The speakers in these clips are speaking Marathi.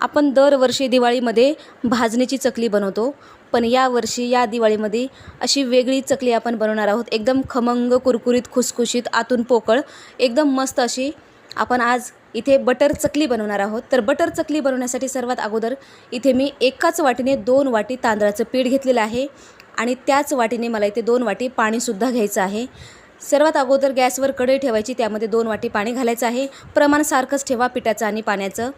आपण दरवर्षी दिवाळीमध्ये भाजणीची चकली बनवतो. पण यावर्षी या दिवाळीमध्ये अशी वेगळी चकली आपण बनवणार आहोत. एकदम खमंग कुरकुरीत खुसखुशीत आतून पोकळ एकदम मस्त अशी आपण आज इथे बटर चकली बनवणार आहोत. तर बटर चकली बनवण्यासाठी सर्वात अगोदर इथे मी एकाच वाटीने दोन वाटी तांदळाचं पीठ घेतलेलं आहे आणि त्याच वाटीने मला इथे दोन वाटी पाणीसुद्धा घ्यायचं आहे. सर्वात अगोदर गॅसवर कढई ठेवायची त्यामध्ये दोन वाटी पाणी घालायचं आहे. प्रमाण सारखंच ठेवा पिठाचं आणि पाण्याचं.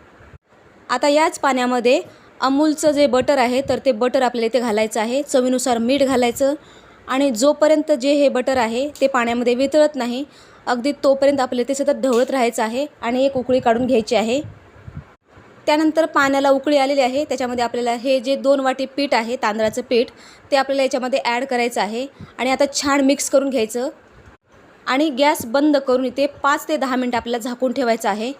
आता याच पाण्यामध्ये अमूलचं जे बटर आहे तर ते बटर आपल्याला इथे घालायचं आहे. चवीनुसार मीठ घालायचं. आणि जोपर्यंत जे हे बटर आहे ते पाण्यामध्ये वितळत नाही अगदी तोपर्यंत आपल्याला ते सतत ढवळत राहायचं आहे आणि एक उकळी काढून घ्यायची आहे. त्यानंतर पाण्याला उकळी आलेली आहे. त्याच्यामध्ये आपल्याला हे जे दोन वाटी पीठ आहे तांदळाचं पीठ ते आपल्याला याच्यामध्ये ॲड करायचं आहे. आणि आता छान मिक्स करून घ्यायचं. आणि गॅस बंद करून इथे पाच ते दहा मिनटं आपल्याला झाकून ठेवायचं आहे.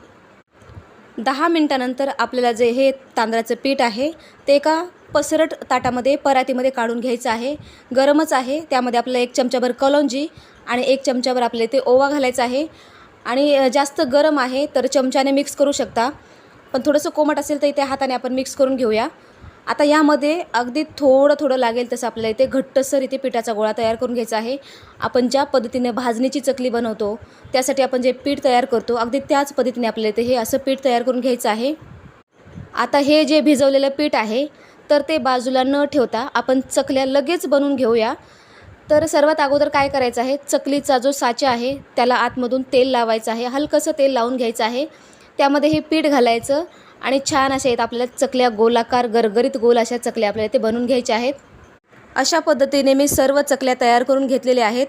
दहा मिनटानंतर आपल्याला जे हे तांदळाचं पीठ आहे ते एका पसरट ताटामध्ये परातीमध्ये काढून घ्यायचं आहे. गरमच आहे. त्यामध्ये आपल्याला एक चमच्याभर कलौंजी आणि एक चमच्याभर आपल्याला ते ओवा घालायचा आहे. आणि जास्त गरम आहे तर चमच्याने मिक्स करू शकता. पण थोडंसं कोमट असेल तर इथे हाताने आपण मिक्स करून घेऊया. आता यामध्ये अगदी थोडं थोडं लागेल तसं आपल्याला इथे घट्टसर इथे पिठाचा गोळा तयार करून घ्यायचा आहे. आपण ज्या पद्धतीने भाजणीची चकली बनवतो त्यासाठी आपण जे पीठ तयार करतो अगदी त्याच पद्धतीने आपल्याला इथे हे असं पीठ तयार करून घ्यायचं आहे. आता हे जे भिजवलेलं पीठ आहे तर ते बाजूला न ठेवता आपण चकल्या लगेच बनवून घेऊया. तर सर्वात अगोदर काय करायचं आहे चकलीचा जो साचा आहे त्याला आतमधून तेल लावायचं आहे. हलकंसं तेल लावून घ्यायचं आहे. त्यामध्ये हे पीठ घालायचं. आणि छान असे आहेत आपल्याला चकल्या गोलाकार गरगरीत गोल अशा चकल्या आपल्याला ते बनवून घ्यायच्या आहेत. अशा पद्धतीने मी सर्व चकल्या तयार करून घेतलेल्या आहेत.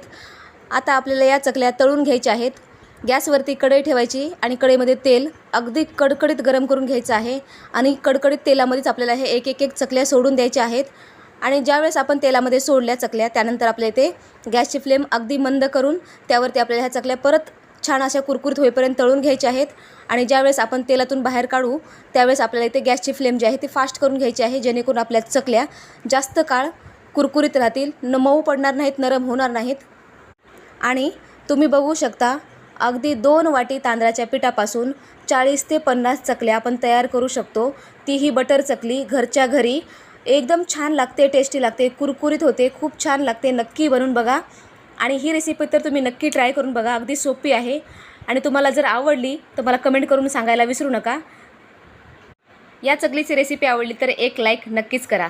आता आपल्याला या चकल्या तळून घ्यायच्या आहेत. गॅसवरती कढई ठेवायची आणि कढईमध्ये तेल अगदी कडकडीत गरम करून घ्यायचं आहे आणि कडकडीत तेलामध्येच आपल्याला हे एक एक एक चकल्या सोडून द्यायच्या आहेत. आणि ज्यावेळेस आपण तेलामध्ये सोडल्या चकल्या त्यानंतर आपल्या इथे गॅसची फ्लेम अगदी मंद करून त्यावरती आपल्याला ह्या चकल्या परत छान अशा कुरकुरीत होईपर्यंत तळून घ्यायच्या आहेत. आणि ज्यावेळेस आपण तेलातून बाहेर काढू त्यावेळेस आपल्याला इथे गॅसची फ्लेम जी आहे ती फास्ट करून घ्यायची आहे जेणेकरून आपल्या चकल्या जास्त काळ कुरकुरीत राहतील. न मऊ पडणार नाहीत नरम होणार नाहीत. आणि तुम्ही बघू शकता अगदी दोन वाटी तांदळाच्या पिठापासून चाळीस ते पन्नास चकल्या आपण तयार करू शकतो. तीही बटर चकली घरच्या घरी एकदम छान लागते टेस्टी लागते कुरकुरीत होते खूप छान लागते. नक्की बनवून बघा. आणि ही रेसिपी तर तुम्ही नक्की ट्राय करून बघा. अगदी सोपी आहे. आणि तुम्हाला जर आवडली तर मला कमेंट करून सांगायला विसरू नका. या चकलीची रेसिपी आवडली तर एक लाईक नक्कीच करा.